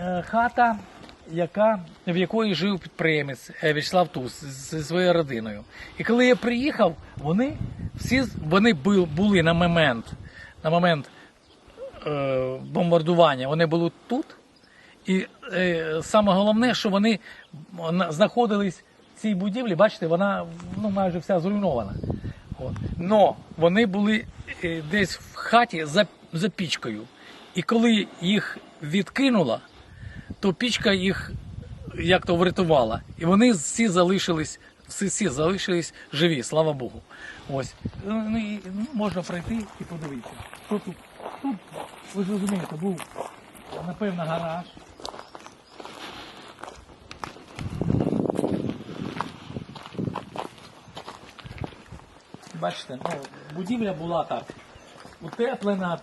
е, хата, яка, в якої жив підприємець е, В'ячеслав Туз зі своєю родиною. І коли я приїхав, вони всі вони були на момент, на момент е, бомбардування, вони були тут. І е, саме головне, що вони знаходились в цій будівлі, бачите, вона ну, майже вся зруйнована. От. Но вони були е, десь в хаті за, за пічкою. І коли їх відкинула, то пічка їх як то врятувала. І вони всі залишились, всі, всі залишились живі, слава Богу. Ось. Ну, і, ну, можна пройти і подивитися. Що тут? Тут, ви ж розумієте, був, напевно, гараж. Бачите, ну, будівля була так. Утеплена,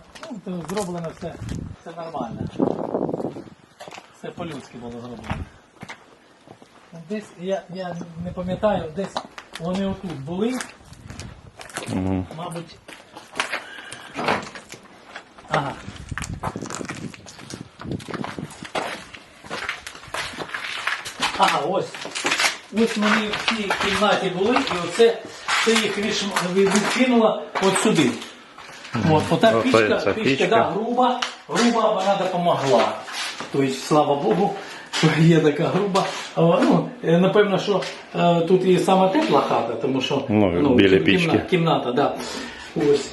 ну, зроблено все, все нормально. По-людськи було зроблено. Десь, я, я не пам'ятаю, десь вони отут були, Угу. мабуть. Ага. Ага, ось. Ось вони в цій кімнаті були, і оце це їх відкинуло от сюди. От, ота пічка, пічка, пічка. Да, груба, груба вона допомогла. Тобто, слава Богу, що є така груба. Ну, е, напевно, що е, тут і сама тепла хата, тому що Ну, біля кім- пічки. Кімната, кімната да. Ось.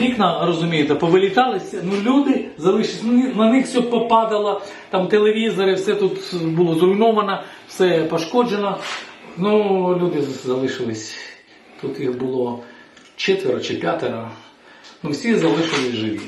Вікна, розумієте, повиліталися, ну люди залишились, ну, на них все попадало, там телевізори, все тут було зруйновано, все пошкоджено. Ну, люди залишились. Тут їх було четверо чи п'ятеро. Ну, всі залишились живі.